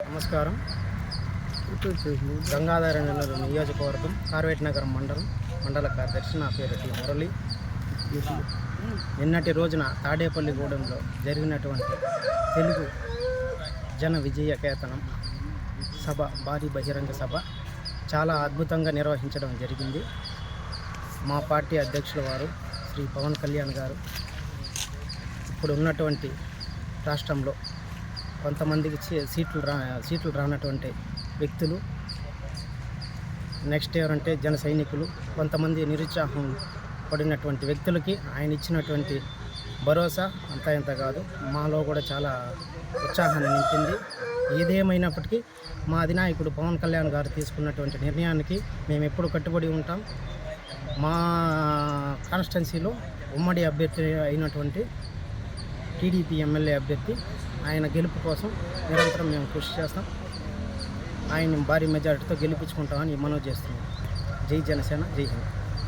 నమస్కారం. గంగాధర నెల్లూరు నియోజకవర్గం కార్వేట్ నగరం మండలం మండల కార్యదర్శి నా పేరు టి మురళి. నిన్నటి రోజున తాడేపల్లిగూడెంలో జరిగినటువంటి తెలుగు జన విజయ కేతనం సభ భారీ బహిరంగ సభ చాలా అద్భుతంగా నిర్వహించడం జరిగింది. మా పార్టీ అధ్యక్షుల వారు శ్రీ పవన్ కళ్యాణ్ గారు ఇప్పుడు ఉన్నటువంటి రాష్ట్రంలో కొంతమందికి సీట్లు రా సీట్లు రానటువంటి వ్యక్తులు. నెక్స్ట్ ఎవరంటే జన సైనికులు. కొంతమంది నిరుత్సాహం పడినటువంటి వ్యక్తులకి ఆయన ఇచ్చినటువంటి భరోసా అంతా ఇంత కాదు. మాలో కూడా చాలా ఉత్సాహాన్ని నింపింది. ఏదేమైనప్పటికీ మా అధినాయకుడు పవన్ కళ్యాణ్ గారు తీసుకున్నటువంటి నిర్ణయానికి మేము ఎప్పుడు కట్టుబడి ఉంటాం. మా కాన్స్టెన్సీలో ఉమ్మడి అభ్యర్థి అయినటువంటి టీడీపీ ఎమ్మెల్యే అభ్యర్థి ఆయన గెలుపు కోసం నిరంతరం మేము కృషి చేస్తాం. ఆయన భారీ మెజారిటీతో గెలిపించుకుంటామని మనవి చేస్తున్నాం. జై జనసేన జై హింద్.